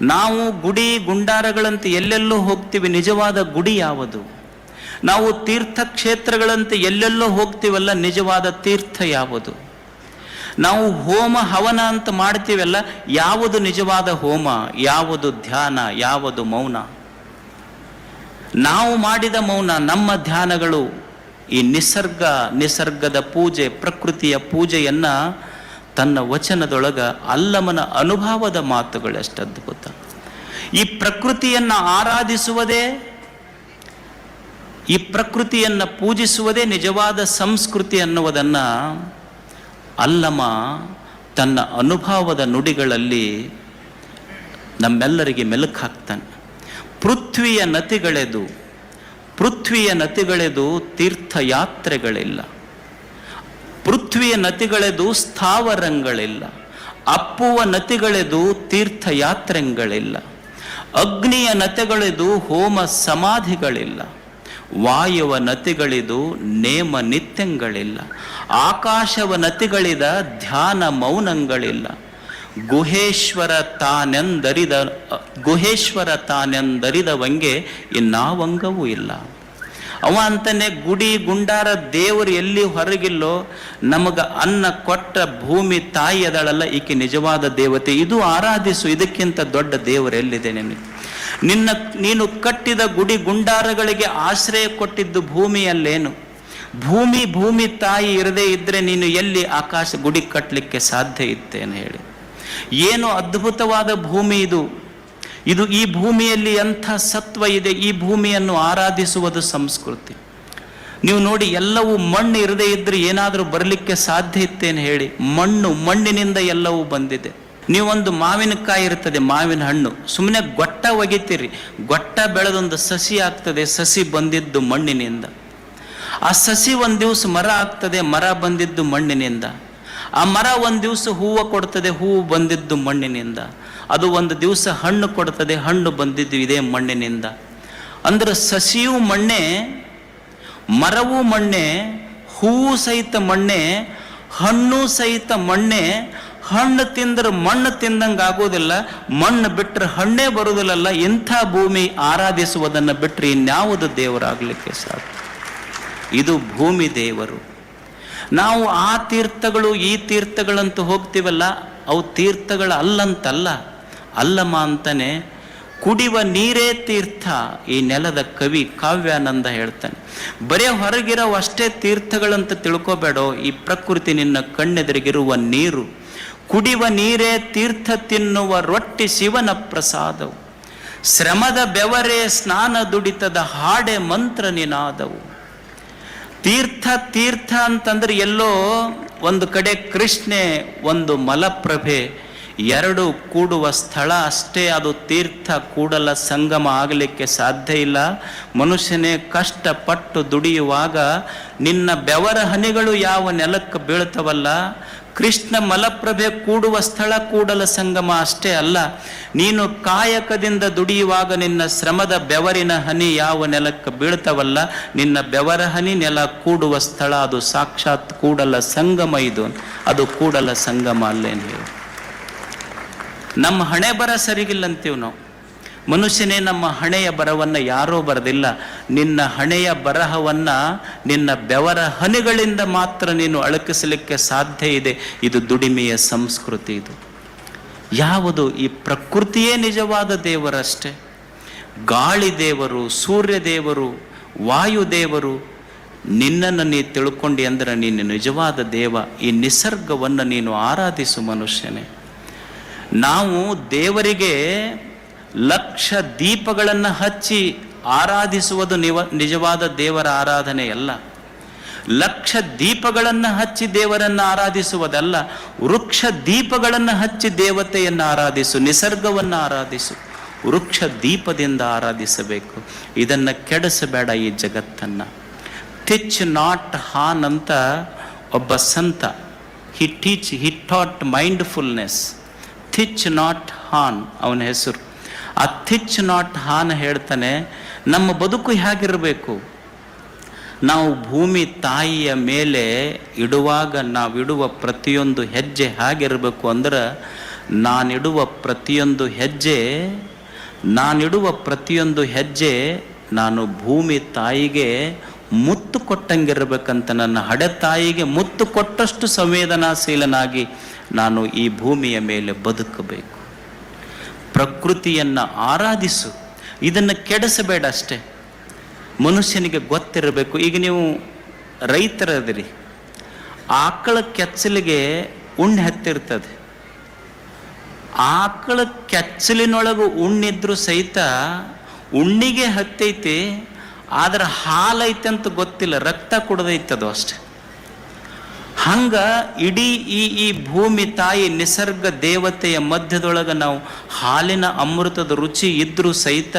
ನಾವು ಗುಡಿ ಗುಂಡಾರಗಳಂತೆ ಎಲ್ಲೆಲ್ಲೋ ಹೋಗ್ತೀವಿ, ನಿಜವಾದ ಗುಡಿ ಯಾವುದು? ನಾವು ತೀರ್ಥಕ್ಷೇತ್ರಗಳಂತೆ ಎಲ್ಲೆಲ್ಲೋ ಹೋಗ್ತೀವಲ್ಲ, ನಿಜವಾದ ತೀರ್ಥ ಯಾವುದು? ನಾವು ಹೋಮ ಹವನ ಅಂತ ಮಾಡ್ತೀವಲ್ಲ, ಯಾವುದು ನಿಜವಾದ ಹೋಮ, ಯಾವುದು ಧ್ಯಾನ, ಯಾವುದು ಮೌನ? ನಾವು ಮಾಡಿದ ಮೌನ, ನಮ್ಮ ಧ್ಯಾನಗಳು ಈ ನಿಸರ್ಗ, ನಿಸರ್ಗದ ಪೂಜೆ, ಪ್ರಕೃತಿಯ ಪೂಜೆಯನ್ನ ತನ್ನ ವಚನದೊಳಗ ಅಲ್ಲಮನ ಅನುಭವದ ಮಾತುಗಳು ಎಷ್ಟು ಅದ್ಭುತ ಈ ಪ್ರಕೃತಿಯನ್ನ ಆರಾಧಿಸುವುದೇ, ಈ ಪ್ರಕೃತಿಯನ್ನ ಪೂಜಿಸುವುದೇ ನಿಜವಾದ ಸಂಸ್ಕೃತಿ ಅನ್ನುವುದನ್ನ ಅಲ್ಲಮ ತನ್ನ ಅನುಭವದ ನುಡಿಗಳಲ್ಲಿ ನಮ್ಮೆಲ್ಲರಿಗೆ ಮೆಲುಕು ಹಾಕ್ತಾನೆ. ಪೃಥ್ವಿಯ ನತಿಗಳೆದು ಪೃಥ್ವಿಯ ನತಿಗಳೆದು ತೀರ್ಥಯಾತ್ರೆಗಳಿಲ್ಲ. ಪೃಥ್ವಿಯ ನತಿಗಳೆದು ಸ್ಥಾವರಂಗಳಿಲ್ಲ. ಅಪ್ಪುವ ನತಿಗಳೆದು ತೀರ್ಥಯಾತ್ರೆಗಳಿಲ್ಲ. ಅಗ್ನಿಯ ನತೆಗಳೆದು ಹೋಮ ಸಮಾಧಿಗಳಿಲ್ಲ. ವಾಯುವ ನತಿಗಳಿದು ನೇಮ ನಿತ್ಯಂಗಳಿಲ್ಲ. ಆಕಾಶವ ನತಿಗಳಿದ ಧ್ಯಾನ ಮೌನಂಗಳಿಲ್ಲ. ಗುಹೇಶ್ವರ ತಾನೆಂದರಿದ, ಗುಹೇಶ್ವರ ತಾನೆಂದರಿದವಂಗೆ ಇನ್ನಾವಂಗವೂ ಇಲ್ಲ. ಅವ ಅಂತಾನೆ ಗುಡಿ ಗುಂಡಾರ ದೇವರು ಎಲ್ಲಿ ಹೊರಗಿಲ್ಲೋ ನಮಗೆ ಅನ್ನ ಕೊಟ್ಟ ಭೂಮಿ ತಾಯಿ ಅದಳಲ್ಲ, ಈಕೆ ನಿಜವಾದ ದೇವತೆ. ಇದು ಆರಾಧಿಸು, ಇದಕ್ಕಿಂತ ದೊಡ್ಡ ದೇವರು ಎಲ್ಲಿದೆ ನಿಮಗೆ ನಿನ್ನ, ನೀನು ಕಟ್ಟಿದ ಗುಡಿ ಗುಂಡಾರಗಳಿಗೆ ಆಶ್ರಯ ಕೊಟ್ಟಿದ್ದು ಭೂಮಿಯಲ್ಲೇನು ಭೂಮಿ ಭೂಮಿ ತಾಯಿ ಇರದೇ ಇದ್ರೆ ನೀನು ಎಲ್ಲಿ ಆಕಾಶ ಗುಡಿ ಕಟ್ಟಲಿಕ್ಕೆ ಸಾಧ್ಯ ಇತ್ತೇನು ಹೇಳಿ? ಏನು ಅದ್ಭುತವಾದ ಭೂಮಿ ಇದು. ಇದು ಈ ಭೂಮಿಯಲ್ಲಿ ಎಂಥ ಸತ್ವ ಇದೆ, ಈ ಭೂಮಿಯನ್ನು ಆರಾಧಿಸುವುದು ಸಂಸ್ಕೃತಿ. ನೀವು ನೋಡಿ, ಎಲ್ಲವೂ ಮಣ್ಣು ಇರದೇ ಇದ್ರೆ ಏನಾದರೂ ಬರಲಿಕ್ಕೆ ಸಾಧ್ಯ ಇತ್ತೇನು ಹೇಳಿ? ಮಣ್ಣು, ಮಣ್ಣಿನಿಂದ ಎಲ್ಲವೂ ಬಂದಿದೆ. ನೀವೊಂದು ಮಾವಿನಕಾಯಿ ಇರ್ತದೆ, ಮಾವಿನ ಹಣ್ಣು. ಸುಮ್ಮನೆ ಗೊಟ್ಟ ಒಗಿತೀರಿ. ಗೊಟ್ಟ ಬೆಳೆದೊಂದು ಸಸಿ ಆಗ್ತದೆ, ಸಸಿ ಬಂದಿದ್ದು ಮಣ್ಣಿನಿಂದ. ಆ ಸಸಿ ಒಂದು ದಿವಸ ಮರ ಆಗ್ತದೆ, ಮರ ಬಂದಿದ್ದು ಮಣ್ಣಿನಿಂದ. ಆ ಮರ ಒಂದು ದಿವಸ ಹೂವು ಕೊಡ್ತದೆ, ಹೂವು ಬಂದಿದ್ದು ಮಣ್ಣಿನಿಂದ. ಅದು ಒಂದು ದಿವಸ ಹಣ್ಣು ಕೊಡ್ತದೆ ಹಣ್ಣು ಬಂದಿದ್ದು ಇದೇ ಮಣ್ಣಿನಿಂದ. ಅಂದರೆ ಸಸಿಯೂ ಮಣ್ಣೆ, ಮರವು ಮಣ್ಣೆ, ಹೂವು ಸಹಿತ ಮಣ್ಣೆ, ಹಣ್ಣು ಸಹಿತ ಮಣ್ಣೆ, ಹಣ್ಣು ತಿಂದ್ರೆ ಮಣ್ಣು ತಿಂದಂಗೆ ಆಗೋದಿಲ್ಲ, ಮಣ್ಣು ಬಿಟ್ಟರೆ ಹಣ್ಣೇ ಬರುವುದಿಲ್ಲಲ್ಲ, ಇಂಥ ಭೂಮಿ ಆರಾಧಿಸುವುದನ್ನು ಬಿಟ್ಟರೆ ಇನ್ಯಾವುದು ದೇವರಾಗಲಿಕ್ಕೆ ಸಾಧ್ಯ? ಇದು ಭೂಮಿ ದೇವರು. ನಾವು ಆ ತೀರ್ಥಗಳು ಈ ತೀರ್ಥಗಳಂತೂ ಹೋಗ್ತೀವಲ್ಲ, ಅವು ತೀರ್ಥಗಳ ಅಲ್ಲಂತಲ್ಲ ಅಲ್ಲಮ್ಮ ಅಂತಾನೆ, ಕುಡಿವ ನೀರೇ ತೀರ್ಥ ಈ ನೆಲದ ಕವಿ ಕಾವ್ಯಾನಂದ ಹೇಳ್ತಾನೆ. ಬರೇ ಹೊರಗಿರೋ ಅಷ್ಟೇ ತೀರ್ಥಗಳಂತ ತಿಳ್ಕೊಬೇಡೋ, ಈ ಪ್ರಕೃತಿ ನಿನ್ನ ಕಣ್ಣೆದುರಿಗಿರುವ ನೀರು. ಕುಡಿವ ನೀರೇ ತೀರ್ಥ ತಿನ್ನುವ ರೊಟ್ಟಿ ಶಿವನ ಪ್ರಸಾದವು. ಶ್ರಮದ ಬೆವರೇ ಸ್ನಾನ ದುಡಿತದ ಹಾಡೆ ಮಂತ್ರ ನಿನಾದವು. ತೀರ್ಥ ತೀರ್ಥ ಅಂತಂದ್ರೆ ಎಲ್ಲೋ ಒಂದು ಕಡೆ ಕೃಷ್ಣೆ, ಒಂದು ಮಲಪ್ರಭೆ ಎರಡು ಕೂಡುವ ಸ್ಥಳ ಅಷ್ಟೇ, ಅದು ತೀರ್ಥ ಕೂಡಲ ಸಂಗಮ ಆಗಲಿಕ್ಕೆ ಸಾಧ್ಯ ಇಲ್ಲ. ಮನುಷ್ಯನೇ ಕಷ್ಟಪಟ್ಟು ದುಡಿಯುವಾಗ ನಿನ್ನ ಬೆವರ ಹನಿಗಳು ಯಾವ ನೆಲಕ್ಕೆ ಬೀಳ್ತವಲ್ಲ? ಕೃಷ್ಣ ಮಲಪ್ರಭೆ ಕೂಡುವ ಸ್ಥಳ ಕೂಡಲ ಸಂಗಮ ಅಷ್ಟೇ ಅಲ್ಲ. ನೀನು ಕಾಯಕದಿಂದ ದುಡಿಯುವಾಗ ನಿನ್ನ ಶ್ರಮದ ಬೆವರಿನ ಹನಿ ಯಾವ ನೆಲಕ್ಕೆ ಬೀಳ್ತವಲ್ಲ? ನಿನ್ನ ಬೆವರ ಹನಿ ನೆಲ ಕೂಡುವ ಸ್ಥಳ, ಅದು ಸಾಕ್ಷಾತ್ ಕೂಡಲ ಸಂಗಮ ಇದು. ಅದು ಕೂಡಲ ಸಂಗಮ ಅಲ್ಲೇನು ಹೇಳಿ. ನಮ್ಮ ಹಣೆ ಬರ ಸರಿಗಿಲ್ಲ ಅಂತೀವಿ ನಾವು. ಮನುಷ್ಯನೇ ನಮ್ಮ ಹಣೆಯ ಬರವನ್ನು ಯಾರೋ ಬರೆದಿಲ್ಲ. ನಿನ್ನ ಹಣೆಯ ಬರಹವನ್ನ, ನಿನ್ನ ಬೆವರ ಹನಿಗಳಿಂದ ಮಾತ್ರ ನೀನು ಅಳಕಿಸಲಿಕ್ಕೆ ಸಾಧ್ಯ ಇದೆ. ಇದು ದುಡಿಮೆಯ ಸಂಸ್ಕೃತಿ ಇದು. ಯಾವುದು ಈ ಪ್ರಕೃತಿಯೇ ನಿಜವಾದ ದೇವರಷ್ಟೇ. ಗಾಳಿ ದೇವರು, ಸೂರ್ಯ ದೇವರು, ವಾಯು ದೇವರು, ನಿನ್ನನ್ನು ನೀ ತಿಳ್ಕೊಂಡು ಅಂದ್ರೆ ನೀನು ನಿಜವಾದ ದೇವ. ಈ ನಿಸರ್ಗವನ್ನು ನೀನು ಆರಾಧಿಸು ಮನುಷ್ಯನೇ. ನಾವು ದೇವರಿಗೆ ಲಕ್ಷ ದೀಪಗಳನ್ನು ಹಚ್ಚಿ ಆರಾಧಿಸುವುದು ನಿವ ನಿಜವಾದ ದೇವರ ಆರಾಧನೆಯಲ್ಲ ಲಕ್ಷ ದೀಪಗಳನ್ನು ಹಚ್ಚಿ ದೇವರನ್ನು ಆರಾಧಿಸುವುದಲ್ಲ, ವೃಕ್ಷ ದೀಪಗಳನ್ನು ಹಚ್ಚಿ ದೇವತೆಯನ್ನು ಆರಾಧಿಸು, ನಿಸರ್ಗವನ್ನು ಆರಾಧಿಸು, ವೃಕ್ಷ ದೀಪದಿಂದ ಆರಾಧಿಸಬೇಕು. ಇದನ್ನು ಕೆಡಿಸಬೇಡ ಈ ಜಗತ್ತನ್ನು. ಟಿಚ್ ನಾಟ್ ಹಾನ್ ಅಂತ ಒಬ್ಬ ಸಂತ he teach he taught mindfulness Thich Nhat Hanh, ಅವನ ಹೆಸರು. ಥಿಚ್ ನಾಟ್ ಹಾನ್ ಹೇಳ್ತಾನೆ, ನಮ್ಮ ಬದುಕು ಹೇಗಿರಬೇಕು? ನಾವು ಭೂಮಿ ತಾಯಿಯ ಮೇಲೆ ಇಡುವಾಗ ನಾವಿಡುವ ಪ್ರತಿಯೊಂದು ಹೆಜ್ಜೆ ಹೇಗಿರಬೇಕು ಅಂದ್ರೆ, ನಾನಿಡುವ ಪ್ರತಿಯೊಂದು ಹೆಜ್ಜೆ, ನಾನಿಡುವ ಪ್ರತಿಯೊಂದು ಹೆಜ್ಜೆ ನಾನು ಭೂಮಿ ತಾಯಿಗೆ ಮುತ್ತು ಕೊಟ್ಟಂಗಿರಬೇಕಂತ ನನ್ನ ಹಡೆ ತಾಯಿಗೆ ಮುತ್ತು ಕೊಟ್ಟಷ್ಟು ಸಂವೇದನಾಶೀಲನಾಗಿ ನಾನು ಈ ಭೂಮಿಯ ಮೇಲೆ ಬದುಕಬೇಕು. ಪ್ರಕೃತಿಯನ್ನು ಆರಾಧಿಸು. ಇದನ್ನು ಕೆಡಿಸಬೇಡ ಅಷ್ಟೇ. ಮನುಷ್ಯನಿಗೆ ಗೊತ್ತಿರಬೇಕು. ಈಗ ನೀವು ರೈತರದಿರಿ. ಆಕಳ ಕೆಚ್ಚಲಿಗೆ ಉಣ್ಣೆ ಹತ್ತಿರ್ತದೆ. ಆಕಳ ಕೆಚ್ಚಲಿನೊಳಗೆ ಉಣ್ಣಿದ್ರೂ ಸಹಿತ ಉಣ್ಣಿಗೆ ಹತ್ತೈತಿ ಆದ್ರೆ ಹಾಲೈತೆ ಅಂತ ಗೊತ್ತಿಲ್ಲ, ರಕ್ತ ಕುಡ್ದೈತದು ಅಷ್ಟೆ. ಹಂಗ ಇಡೀ ಈ ಈ ಭೂಮಿ ತಾಯಿ ನಿಸರ್ಗ ದೇವತೆಯ ಮಧ್ಯದೊಳಗೆ ನಾವು ಹಾಲಿನ ಅಮೃತದ ರುಚಿ ಇದ್ರೂ ಸಹಿತ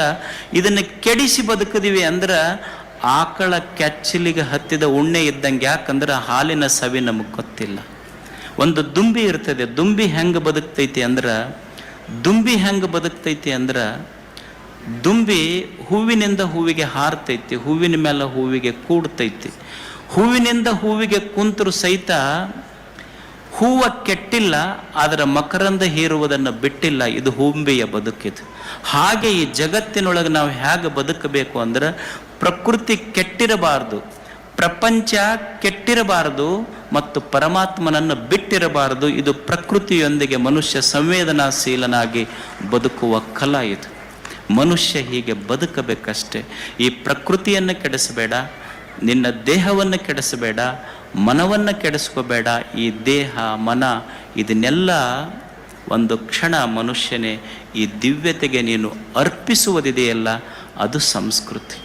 ಇದನ್ನು ಕೆಡಿಸಿ ಬದುಕಿದೀವಿ ಅಂದ್ರೆ ಆಕಳ ಕೆಚ್ಚಲಿಗೆ ಹತ್ತಿದ ಉಣ್ಣೆ ಇದ್ದಂಗೆ ಯಾಕಂದ್ರೆ ಹಾಲಿನ ಸವಿ ನಮಗೆ ಗೊತ್ತಿಲ್ಲ. ಒಂದು ದುಂಬಿ ಇರ್ತದೆ, ದುಂಬಿ ಹೆಂಗೆ ಬದುಕ್ತೈತಿ ಅಂದ್ರೆ, ದುಂಬಿ ಹೆಂಗೆ ಬದುಕ್ತೈತಿ ಅಂದ್ರೆ ದುಂಬಿ ಹೂವಿನಿಂದ ಹೂವಿಗೆ ಹಾರ್ತೈತಿ, ಹೂವಿನ ಮೇಲೆ ಹೂವಿಗೆ ಕೂಡ್ತೈತಿ. ಹೂವಿನಿಂದ ಹೂವಿಗೆ ಕುಂತರು ಸಹಿತ ಹೂವ ಕೆಟ್ಟಿಲ್ಲ, ಆದರೆ ಮಕರಂದ ಹೀರುವುದನ್ನು ಬಿಟ್ಟಿಲ್ಲ, ಇದು ಹೂಂಬೆಯ ಬದುಕಿದು ಹಾಗೆ ಈ ಜಗತ್ತಿನೊಳಗೆ ನಾವು ಹೇಗೆ ಬದುಕಬೇಕು ಅಂದ್ರೆ ಪ್ರಕೃತಿ ಕೆಟ್ಟಿರಬಾರ್ದು, ಪ್ರಪಂಚ ಕೆಟ್ಟಿರಬಾರದು ಮತ್ತು ಪರಮಾತ್ಮನನ್ನು ಬಿಟ್ಟಿರಬಾರದು, ಇದು ಪ್ರಕೃತಿಯೊಂದಿಗೆ ಮನುಷ್ಯ ಸಂವೇದನಾಶೀಲನಾಗಿ ಬದುಕುವ ಕಲಾ ಇದು. ಮನುಷ್ಯ ಹೀಗೆ ಬದುಕಬೇಕಷ್ಟೆ. ಈ ಪ್ರಕೃತಿಯನ್ನು ಕೆಡಿಸಬೇಡ, ನಿನ್ನ ದೇಹವನ್ನು ಕೆಡಿಸಬೇಡ, ಮನವನ್ನು ಕೆಡಿಸ್ಕೋಬೇಡ, ಈ ದೇಹ, ಮನ ಇದನ್ನೆಲ್ಲ ಒಂದು ಕ್ಷಣ ಮನುಷ್ಯನೇ ಈ ದಿವ್ಯತೆಗೆ ನೀನು ಅರ್ಪಿಸುವುದಿದೆಯಲ್ಲ, ಅದು ಸಂಸ್ಕೃತಿ.